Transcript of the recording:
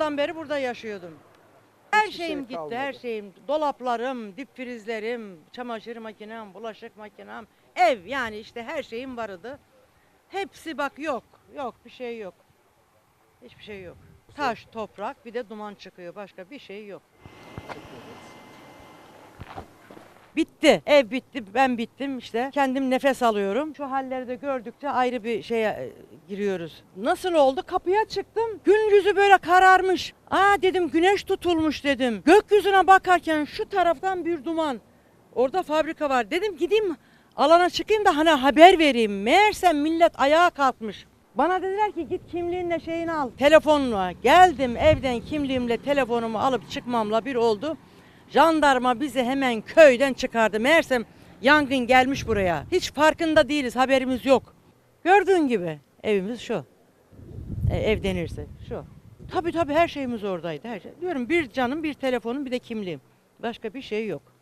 yıldan beri burada yaşıyordum. Her Hiçbir şey şeyim gitti, kalmadı. her şeyim. Dolaplarım, dip frizlerim, çamaşır makinem, bulaşık makinem, ev yani işte her şeyim vardı. Hepsi bak yok, yok bir şey yok. Hiçbir şey yok. Taş, toprak, bir de duman çıkıyor. Başka bir şey yok. Bitti. Ev bitti. Ben bittim işte. Kendim nefes alıyorum. Şu halleri de gördükçe ayrı bir şeye giriyoruz. Nasıl oldu? Kapıya çıktım. Gün yüzü böyle kararmış. Aa dedim güneş tutulmuş dedim. Gökyüzüne bakarken şu taraftan bir duman. Orada fabrika var. Dedim gideyim alana çıkayım da hani haber vereyim. Meğerse millet ayağa kalkmış. Bana dediler ki git kimliğinle şeyini al. Telefonla geldim evden kimliğimle telefonumu alıp çıkmamla bir oldu. Jandarma bizi hemen köyden çıkardı. Meğersem yangın gelmiş buraya. Hiç farkında değiliz, haberimiz yok. Gördüğün gibi evimiz şu. E, ev denirse şu. Tabii tabii her şeyimiz oradaydı. Her şey. Diyorum bir canım, bir telefonum, bir de kimliğim. Başka bir şey yok.